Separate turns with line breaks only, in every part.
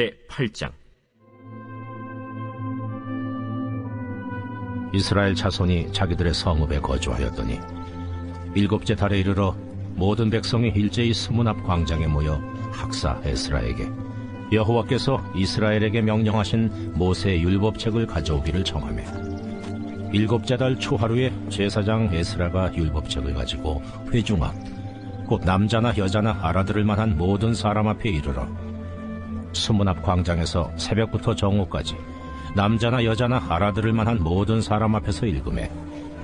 제 8장.
이스라엘 자손이 자기들의 성읍에 거주하였더니 일곱째 달에 이르러 모든 백성이 일제히 스문 앞 광장에 모여 학사 에스라에게 여호와께서 이스라엘에게 명령하신 모세 율법책을 가져오기를 정하며 일곱째 달 초하루에 제사장 에스라가 율법책을 가지고 회중 앞, 곧 남자나 여자나 알아들을 만한 모든 사람 앞에 이르러 수문 앞 광장에서 새벽부터 정오까지 남자나 여자나 알아들을 만한 모든 사람 앞에서 읽음에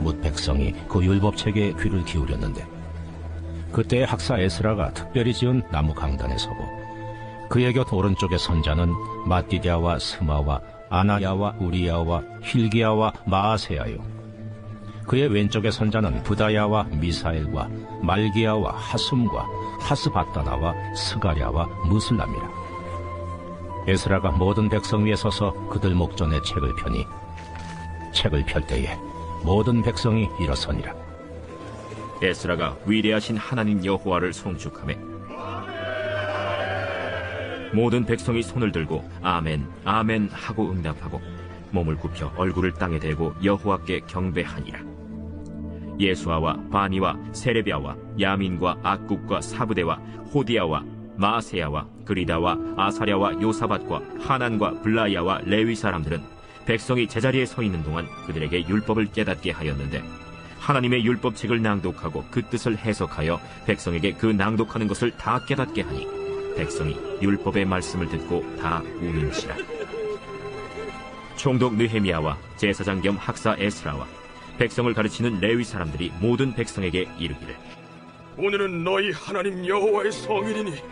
뭇 백성이 그 율법책에 귀를 기울였는데 그때 학사 에스라가 특별히 지은 나무 강단에 서고 그의 곁 오른쪽에 선 자는 마띠디아와 스마와 아나야와 우리야와 힐기야와 마아세야요. 그의 왼쪽에 선 자는 부다야와 미사엘과 말기야와 하숨과 하스바다나와 스가랴와 무슬람이라 에스라가 모든 백성 위에 서서 그들 목전에 책을 펴니 책을 펼 때에 모든 백성이 일어서니라.
에스라가 위대하신 하나님 여호와를 송축하며 모든 백성이 손을 들고 아멘 아멘 하고 응답하고 몸을 굽혀 얼굴을 땅에 대고 여호와께 경배하니라. 예수아와 바니와 세레비아와 야민과 악국과 사부대와 호디아와 마세야와 그리다와 아사랴와 요사밭과 하난과 블라야와 레위 사람들은 백성이 제자리에 서 있는 동안 그들에게 율법을 깨닫게 하였는데 하나님의 율법책을 낭독하고 그 뜻을 해석하여 백성에게 그 낭독하는 것을 다 깨닫게 하니 백성이 율법의 말씀을 듣고 다 우는지라. 총독 느헤미야와 제사장 겸 학사 에스라와 백성을 가르치는 레위 사람들이 모든 백성에게 이르기를.
오늘은 너희 하나님 여호와의 성일이니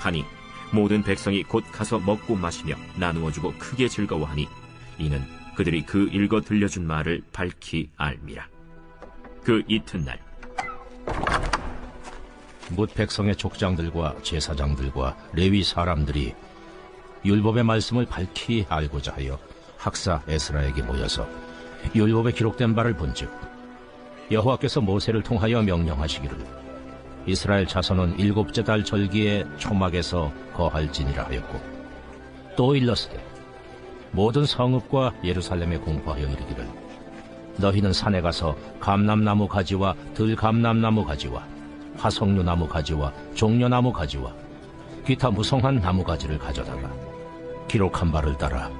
하니 모든 백성이 곧 가서 먹고 마시며 나누어 주고 크게 즐거워하니 이는 그들이 그 읽어 들려준 말을 밝히 알미라. 그 이튿날
뭇 백성의 족장들과 제사장들과 레위 사람들이 율법의 말씀을 밝히 알고자 하여 학사 에스라에게 모여서 율법에 기록된 바를 본즉 여호와께서 모세를 통하여 명령하시기를 이스라엘 자손은 일곱째 달 절기에 초막에서 거할지니라 하였고 또 일렀으되 모든 성읍과 예루살렘에 공포하여 이르기를 너희는 산에 가서 감람나무 가지와 들감람나무 가지와 화석류 나무 가지와 종려나무 가지와 기타 무성한 나무 가지를 가져다가 기록한 바를 따라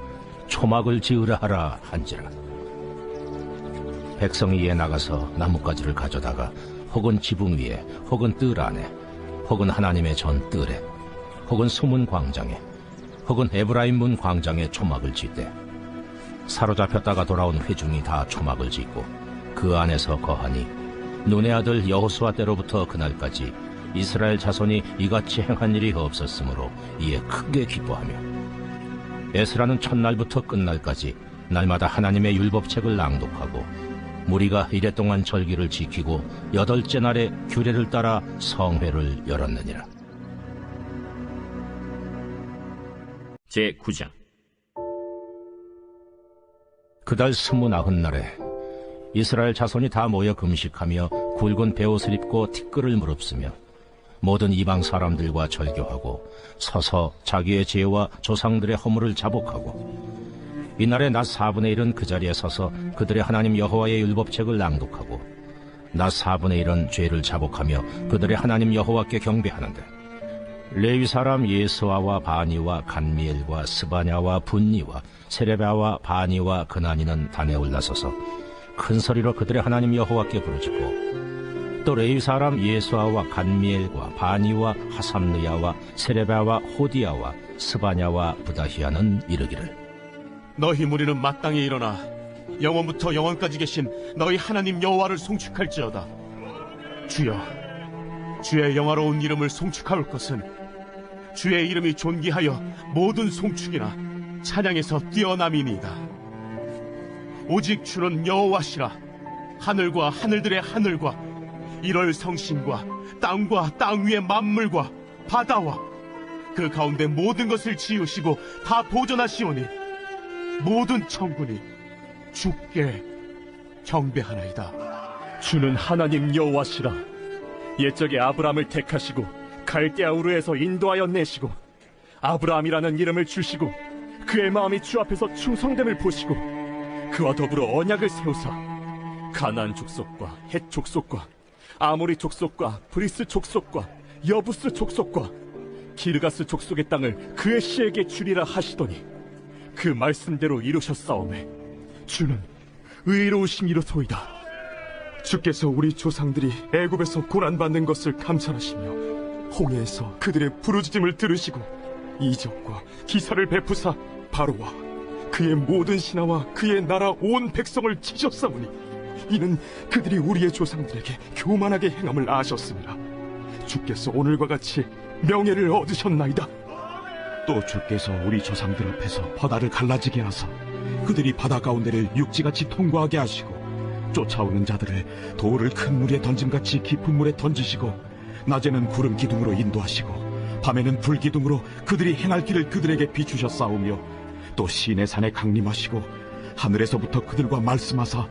초막을 지으라 하라 한지라. 백성이 이에 나가서 나뭇가지를 가져다가 혹은 지붕 위에 혹은 뜰 안에 혹은 하나님의 전 뜰에 혹은 수문 광장에 혹은 에브라임 문 광장에 초막을 짓되 사로잡혔다가 돌아온 회중이 다 초막을 짓고 그 안에서 거하니 눈의 아들 여호수아 때로부터 그날까지 이스라엘 자손이 이같이 행한 일이 없었으므로 이에 크게 기뻐하며 에스라는 첫날부터 끝날까지 날마다 하나님의 율법책을 낭독하고 무리가 이래 동안 절기를 지키고 여덟째 날에 규례를 따라 성회를 열었느니라.
제 9장
그달 스무나흔 날에 이스라엘 자손이 다 모여 금식하며 굵은 베옷을 입고 티끌을 무릅쓰며 모든 이방 사람들과 절교하고 서서 자기의 죄와 조상들의 허물을 자복하고 이날에 낮 4분의 1은 그 자리에 서서 그들의 하나님 여호와의 율법책을 낭독하고 낮 4분의 1은 죄를 자복하며 그들의 하나님 여호와께 경배하는데 레위 사람 예수아와 바니와 간미엘과 스바냐와 분니와 세레바와 바니와 그나니는 단에 올라서서 큰 소리로 그들의 하나님 여호와께 부르짖고 또 레위 사람 예수아와 간미엘과 바니와 하삼느야와 세레바와 호디야와 스바냐와 부다히야는 이르기를
너희 무리는 마땅히 일어나 영원부터 영원까지 계신 너희 하나님 여호와를 송축할지어다. 주여, 주의 영화로운 이름을 송축할 것은 주의 이름이 존귀하여 모든 송축이나 찬양에서 뛰어남이니이다. 오직 주는 여호와시라 하늘과 하늘들의 하늘과 이럴 성신과 땅과 땅 위의 만물과 바다와 그 가운데 모든 것을 지으시고 다 보존하시오니 모든 천군이 주께 경배하나이다.
주는 하나님 여호와시라 옛적에 아브라함을 택하시고 갈대아 우르에서 인도하여 내시고 아브라함이라는 이름을 주시고 그의 마음이 주 앞에서 충성됨을 보시고 그와 더불어 언약을 세우사 가나안 족속과 헷 족속과 아모리 족속과 브리스 족속과 여부스 족속과 기르가스 족속의 땅을 그의 씨에게 주리라 하시더니 그 말씀대로 이루셨사오매 주는 의로우심이로소이다
주께서 우리 조상들이 애굽에서 고난받는 것을 감찰하시며 홍해에서 그들의 부르짖음을 들으시고 이적과 기사를 베푸사 바로와 그의 모든 신하와 그의 나라 온 백성을 치셨사오니 이는 그들이 우리의 조상들에게 교만하게 행함을 아셨습니다. 주께서 오늘과 같이 명예를 얻으셨나이다. 또 주께서 우리 조상들 앞에서 바다를 갈라지게 하사 그들이 바다 가운데를 육지같이 통과하게 하시고 쫓아오는 자들을 돌을 큰 물에 던짐같이 깊은 물에 던지시고 낮에는 구름 기둥으로 인도하시고 밤에는 불 기둥으로 그들이 행할 길을 그들에게 비추셨사오며 또 시내 산에 강림하시고 하늘에서부터 그들과 말씀하사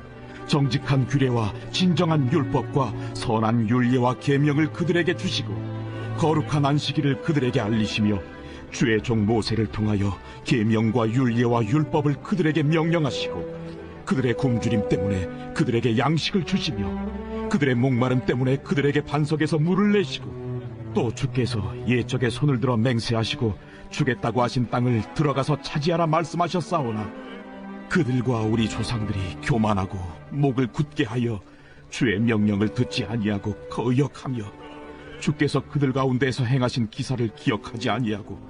정직한 규례와 진정한 율법과 선한 율례와 계명을 그들에게 주시고 거룩한 안식일을 그들에게 알리시며 주의 종 모세를 통하여 계명과 율례와 율법을 그들에게 명령하시고 그들의 굶주림 때문에 그들에게 양식을 주시며 그들의 목마름 때문에 그들에게 반석에서 물을 내시고 또 주께서 옛적에 손을 들어 맹세하시고 주겠다고 하신 땅을 들어가서 차지하라 말씀하셨사오나 그들과 우리 조상들이 교만하고 목을 굳게 하여 주의 명령을 듣지 아니하고 거역하며 주께서 그들 가운데서 행하신 기사를 기억하지 아니하고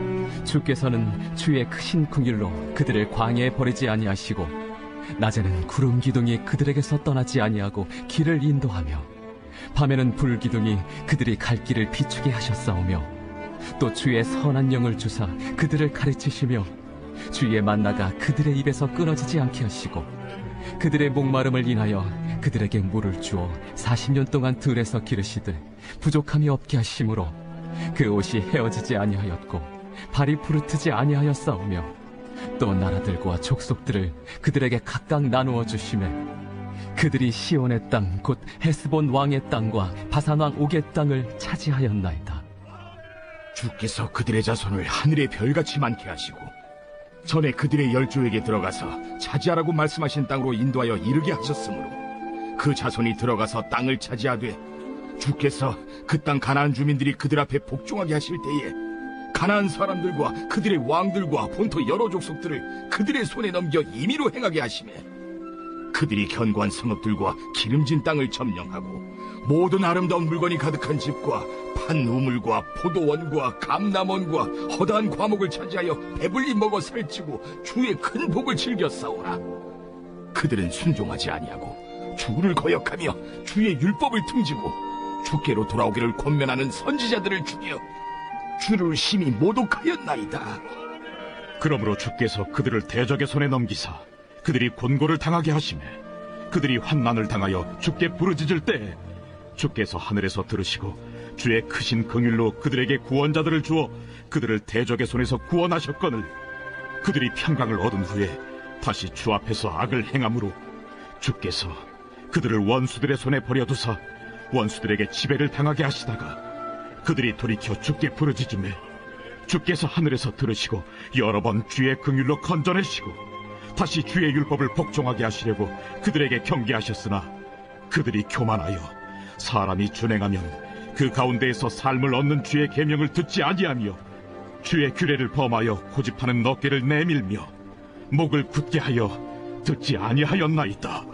주께서는 주의 크신 긍휼로 그들을 광야에 버리지 아니하시고 낮에는 구름 기둥이 그들에게서 떠나지 아니하고 길을 인도하며 밤에는 불 기둥이 그들이 갈 길을 비추게 하셨사오며 또 주의 선한 영을 주사 그들을 가르치시며 주의 만나가 그들의 입에서 끊어지지 않게 하시고 그들의 목마름을 인하여 그들에게 물을 주어 40년 동안 들에서 기르시되 부족함이 없게 하심으로 그 옷이 헤어지지 아니하였고 발이 부르트지 아니하였사오며 또 나라들과 족속들을 그들에게 각각 나누어 주심에 그들이 시온의 땅 곧 헤스본 왕의 땅과 바산 왕 옥의 땅을 차지하였나이다.
주께서 그들의 자손을 하늘의 별같이 많게 하시고 전에 그들의 열조에게 들어가서 차지하라고 말씀하신 땅으로 인도하여 이르게 하셨으므로 그 자손이 들어가서 땅을 차지하되 주께서 그 땅 가나안 주민들이 그들 앞에 복종하게 하실 때에 가나안 사람들과 그들의 왕들과 본토 여러 족속들을 그들의 손에 넘겨 임의로 행하게 하심에 그들이 견고한 성읍들과 기름진 땅을 점령하고 모든 아름다운 물건이 가득한 집과 판 우물과 포도원과 감남원과 허다한 과목을 차지하여 배불리 먹어 살찌고 주의 큰 복을 즐겨 싸우라. 그들은 순종하지 아니하고 주를 거역하며 주의 율법을 등지고 주께로 돌아오기를 권면하는 선지자들을 죽여 주를 심히 모독하였나이다.
그러므로 주께서 그들을 대적의 손에 넘기사 그들이 곤고를 당하게 하심에 그들이 환난을 당하여 주께 부르짖을 때 주께서 하늘에서 들으시고 주의 크신 긍휼로 그들에게 구원자들을 주어 그들을 대적의 손에서 구원하셨거늘 그들이 평강을 얻은 후에 다시 주 앞에서 악을 행함으로 주께서 그들을 원수들의 손에 버려두사 원수들에게 지배를 당하게 하시다가 그들이 돌이켜 주께 부르짖음에 주께서 하늘에서 들으시고 여러 번 주의 긍휼로 건져내시고 다시 주의 율법을 복종하게 하시려고 그들에게 경계하셨으나 그들이 교만하여 사람이 준행하면 그 가운데에서 삶을 얻는 주의 계명을 듣지 아니하며
주의 규례를 범하여 고집하는 어깨를 내밀며 목을 굳게 하여 듣지 아니하였나이다.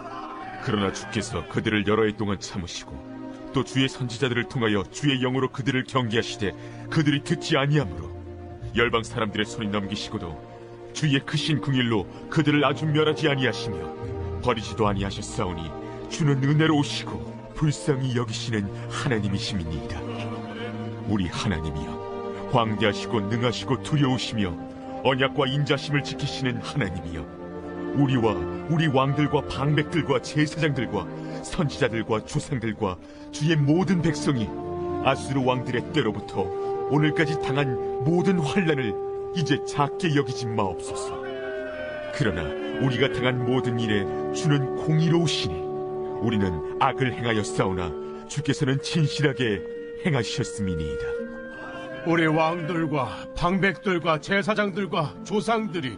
그러나 주께서 그들을 여러 해 동안 참으시고 또 주의 선지자들을 통하여 주의 영으로 그들을 경계하시되 그들이 듣지 아니하므로 열방 사람들의 손이 넘기시고도 주의 크신 긍일로 그들을 아주 멸하지 아니하시며 버리지도 아니하셨사오니 주는 은혜로우시고 불쌍히 여기시는 하나님이심이니이다. 우리 하나님이여 광대하시고 능하시고 두려우시며 언약과 인자심을 지키시는 하나님이여 우리와 우리 왕들과 방백들과 제사장들과 선지자들과 조상들과 주의 모든 백성이 아수르 왕들의 때로부터 오늘까지 당한 모든 환란을 이제 작게 여기지 마옵소서. 그러나 우리가 당한 모든 일에 주는 공의로우시니 우리는 악을 행하여 싸우나 주께서는 진실하게 행하셨음이니이다.
우리 왕들과 방백들과 제사장들과 조상들이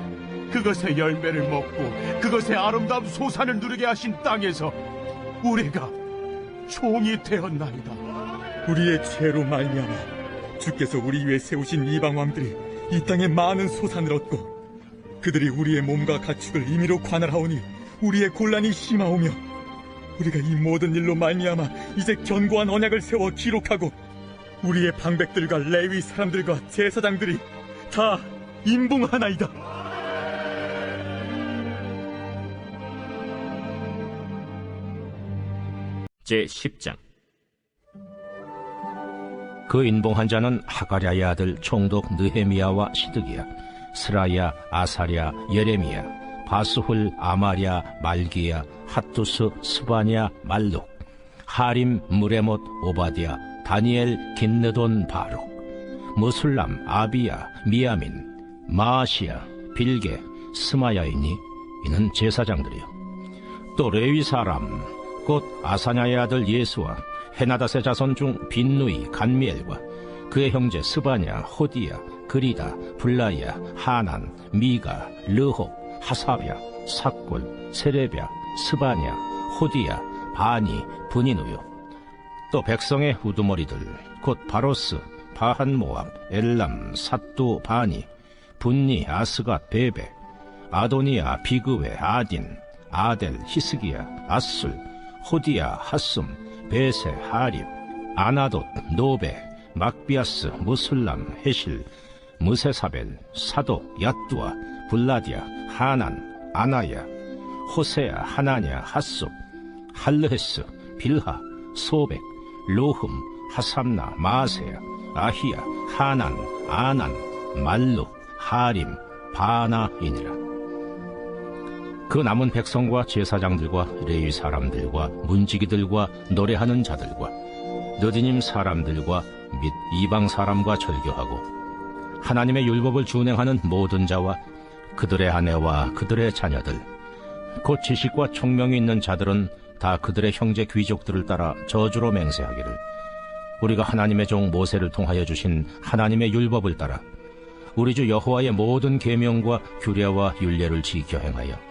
그것의 열매를 먹고 그것의 아름다운 소산을 누리게 하신 땅에서 우리가 종이 되었나이다.
우리의 죄로 말미암아 주께서 우리 위에 세우신 이방 왕들이 이 땅에 많은 소산을 얻고 그들이 우리의 몸과 가축을 임의로 관할하오니 우리의 곤란이 심하오며 우리가 이 모든 일로 말미암아 이제 견고한 언약을 세워 기록하고 우리의 방백들과 레위 사람들과 제사장들이 다 임봉하나이다.
제 10장
그 인봉한 자는 하가랴의 아들 총독 느헤미야와 시드기야, 스라야, 아사랴, 예레미야, 바스훌, 아마랴, 말기야, 핫두스, 스바냐, 말룩, 하림, 무레못, 오바디아, 다니엘, 긴느돈, 바룩, 무술람, 아비야, 미야민, 마아시야, 빌게, 스마야이니 이는 제사장들이요. 또 레위 사람 곧 아사냐의 아들 예수와 헤나다의 자손 중 빈누이 간미엘과 그의 형제 스바냐 호디야 그리다 블라야 하난 미가 르홉 하사랴 삭골 세레랴 스바냐 호디야 바니 분이누요. 또 백성의 우두머리들 곧 바로스 바한 모압 엘람 사뚜 바니 분니 아스갓 베베 아도니아 비그웨 아딘 아델 히스기야 아술 호디야 하숨 베세 하립 아나돗 노베 막비아스 무술람 헤실 무세사벨 사독 야뚜아 블라디아 하난 아나야 호세야 하나냐 하숲 할르헤스 빌하 소백 로흠 하삼나 마세야 아히야 하난 아난 말룩 하림 바나이니라 그 남은 백성과 제사장들과 레위 사람들과 문지기들과 노래하는 자들과 느디님 사람들과 및 이방 사람과 절교하고 하나님의 율법을 준행하는 모든 자와 그들의 아내와 그들의 자녀들 곧 지식과 총명이 있는 자들은 다 그들의 형제 귀족들을 따라 저주로 맹세하기를 우리가 하나님의 종 모세를 통하여 주신 하나님의 율법을 따라 우리 주 여호와의 모든 계명과 규례와 율례를 지켜 행하여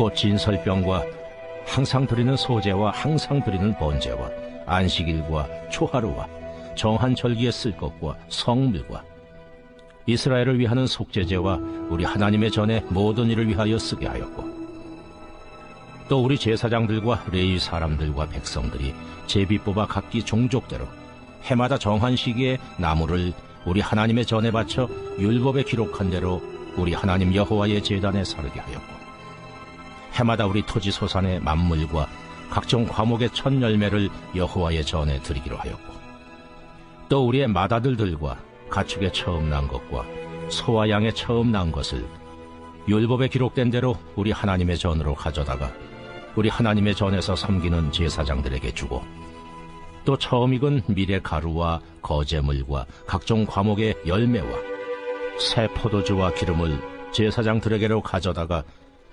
곧 진설병과 항상 드리는 소재와 항상 드리는 번제와 안식일과 초하루와 정한 절기에 쓸 것과 성물과 이스라엘을 위하는 속죄제와 우리 하나님의 전에 모든 일을 위하여 쓰게 하였고 또 우리 제사장들과 레위 사람들과 백성들이 제비 뽑아 각기 종족대로 해마다 정한 시기에 나무를 우리 하나님의 전에 바쳐 율법에 기록한 대로 우리 하나님 여호와의 제단에 사르게 하였고 해마다 우리 토지 소산의 만물과 각종 과목의 첫 열매를 여호와의 전에 드리기로 하였고 또 우리의 맏아들들과 가축의 처음 난 것과 소와 양의 처음 난 것을 율법에 기록된 대로 우리 하나님의 전으로 가져다가 우리 하나님의 전에서 섬기는 제사장들에게 주고 또 처음 익은 밀의 가루와 거제물과 각종 과목의 열매와 새 포도주와 기름을 제사장들에게로 가져다가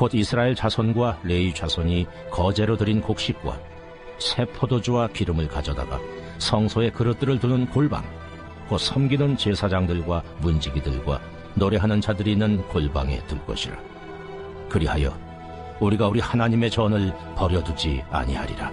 곧 이스라엘 자손과 레위 자손이 거제로 드린 곡식과 새 포도주와 기름을 가져다가 성소의 그릇들을 두는 골방 곧 섬기는 제사장들과 문지기들과 노래하는 자들이 있는 골방에 둘 것이라. 그리하여 우리가 우리 하나님의 전을 버려두지 아니하리라